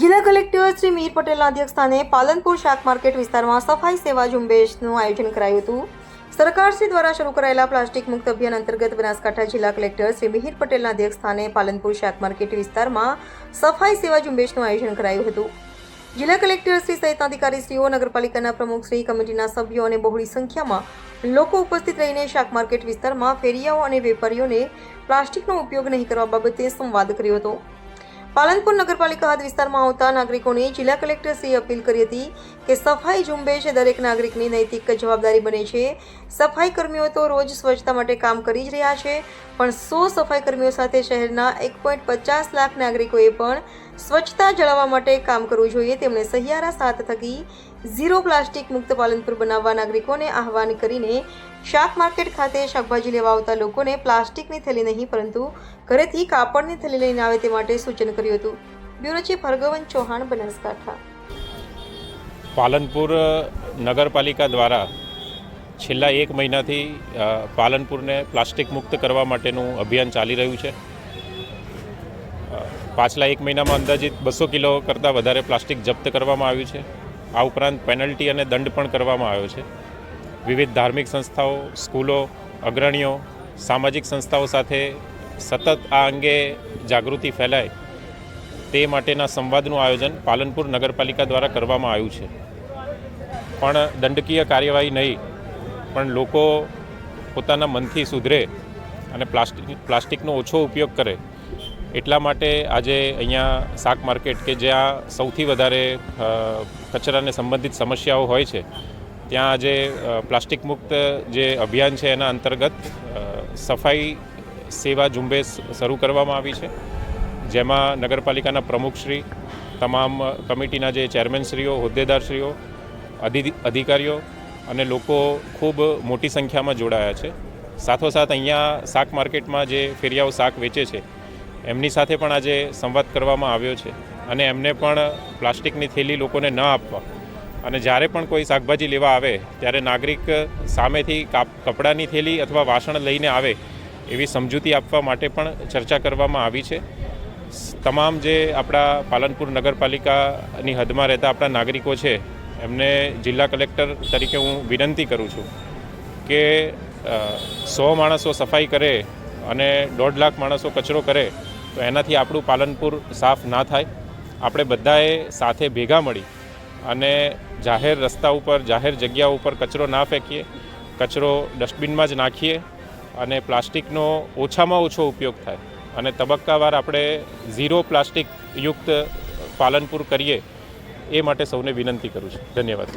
જિલ્લા કલેક્ટર શ્રી મીર પટેલના અધ્યક્ષસ્થાને પાલનપુર શાક માર્કેટ વિસ્તારમાં સફાઈ સેવા ઝુંબેશનું આયોજન કરાયું હતું. સરકારશ્રી દ્વારા શરૂ કરાયેલા પ્લાસ્ટિક મુક્ત અભિયાન અંતર્ગત બનાસકાંઠા જિલ્લા કલેક્ટર શ્રી મિહિર પટેલના અધ્યક્ષસ્થાને પાલનપુર શાક માર્કેટ વિસ્તારમાં સફાઈ સેવા ઝુંબેશનું આયોજન કરાયું હતું. જિલ્લા કલેક્ટર શ્રી સહિતના અધિકારીશ્રીઓ, નગરપાલિકાના પ્રમુખ શ્રી, કમિટીના સભ્યો અને બહોળી સંખ્યામાં લોકો ઉપસ્થિત રહીને શાક માર્કેટ વિસ્તારમાં ફેરિયાઓ અને વેપારીઓને પ્લાસ્ટિકનો ઉપયોગ નહીં કરવા બાબતે સંવાદ કર્યો હતો. પાલનપુર નગરપાલિકા હદ વિસ્તારમાં આવતા નાગરિકોને જિલ્લા કલેક્ટરશ્રીએ અપીલ કરી હતી કે સફાઈ ઝુંબેશ દરેક નાગરિકની નૈતિક જવાબદારી બને છે. સફાઈ કર્મીઓ તો રોજ સ્વચ્છતા માટે કામ કરી જ રહ્યા છે, પણ સો સફાઈ કર્મીઓ સાથે શહેરના એક પોઈન્ટ પચાસ લાખ નાગરિકોએ પણ સ્વચ્છતા જાળવવા માટે કામ કરવું જોઈએ, તેમણે સહિયારા સાથ થકી ઝીરો પ્લાસ્ટિક મુક્ત પાલનપુર બનાવવા નાગરિકોને આહવાન કરીને શાક માર્કેટ ખાતે શાકભાજી લેવા આવતા લોકોને પ્લાસ્ટિકની થેલી નહીં, પરંતુ ઘરેથી કાપડની થેલી લઈને આવે તે માટે સૂચન કર્યું હતું. Bureau chief Hargavan Chauhan, Banaskantha. Palanpur નગરપાલિકા દ્વારા છેલ્લા એક મહિનાથી પાલનપુરને પ્લાસ્ટિક મુક્ત કરવા માટેનું અભિયાન ચાલી રહ્યું છે. પાછલા એક મહિનામાં અંદાજિત બસો કિલો કરતાં વધારે પ્લાસ્ટિક જપ્ત કરવામાં આવ્યું છે. આ ઉપરાંત પેનલ્ટી અને દંડ પણ કરવામાં આવ્યો છે. વિવિધ ધાર્મિક સંસ્થાઓ, સ્કૂલો, અગ્રણીઓ, સામાજિક સંસ્થાઓ સાથે સતત આ અંગે જાગૃતિ ફેલાય તે માટેના સંવાદનું આયોજન પાલનપુર નગરપાલિકા દ્વારા કરવામાં આવ્યું છે. પણ દંડકીય કાર્યવાહી નહીં, પણ લોકો પોતાના મનથી સુધરે અને પ્લાસ્ટિક, પ્લાસ્ટિકનો ઓછો ઉપયોગ કરે એટલા માટે આજે અહીંયા શાક માર્કેટ કે જ્યાં સૌથી વધારે કચરાને સંબંધિત સમસ્યાઓ હોય છે, ત્યાં આજે પ્લાસ્ટિક મુક્ત જે અભિયાન છે એના અંતર્ગત સફાઈ સેવા ઝુંબેશ શરૂ કરવામાં આવી છે. જેમાં નગરપાલિકાના પ્રમુખશ્રી તમામ કમિટીના જે ચેરમેનશ્રીઓ હોદ્દેદારશ્રીઓ અધિ, અધિકારીઓ અને લોકો ખૂબ મોટી સંખ્યામાં જોડાયા છે. સાથોસાથ અહીંયા શાક માર્કેટમાં જે ફેરિયાઓ શાક વેચે છે એમની સાથે પણ આજે સંવાદ કરવામાં આવ્યો છે અને એમને પણ પ્લાસ્ટિકની થેલી લોકોને ન આપવા. અને જ્યારે પણ કોઈ શાકભાજી લેવા આવે, ત્યારે નાગરિક સામેથી કાપ, કપડાની થેલી અથવા વાસણ લઈને આવે એવી સમજૂતી આપવા માટે પણ ચર્ચા કરવામાં આવી છે. તમામ જે આપણા પાલનપુર નગરપાલિકાની હદમાં રહેતા આપણા નાગરિકો છે, એમને જિલ્લા કલેક્ટર તરીકે હું વિનંતી કરું છું કે સો માણસો સફાઈ કરે અને દોઢ લાખ માણસો કચરો કરે, તો એનાથી આપણું પાલનપુર સાફ ના થાય. આપણે બધાએ સાથે ભેગા મળી અને જાહેર રસ્તા ઉપર, જાહેર જગ્યા ઉપર કચરો ના ફેંકીએ, કચરો ડસ્ટબિનમાં જ નાખીએ અને પ્લાસ્ટિકનો ઓછામાં ઓછો ઉપયોગ થાય. અને તબક્કાવાર આપણે ઝીરો પ્લાસ્ટિક યુક્ત પાલનપુર કરીએ, એ માટે સૌને વિનંતી કરું છું. ધન્યવાદ.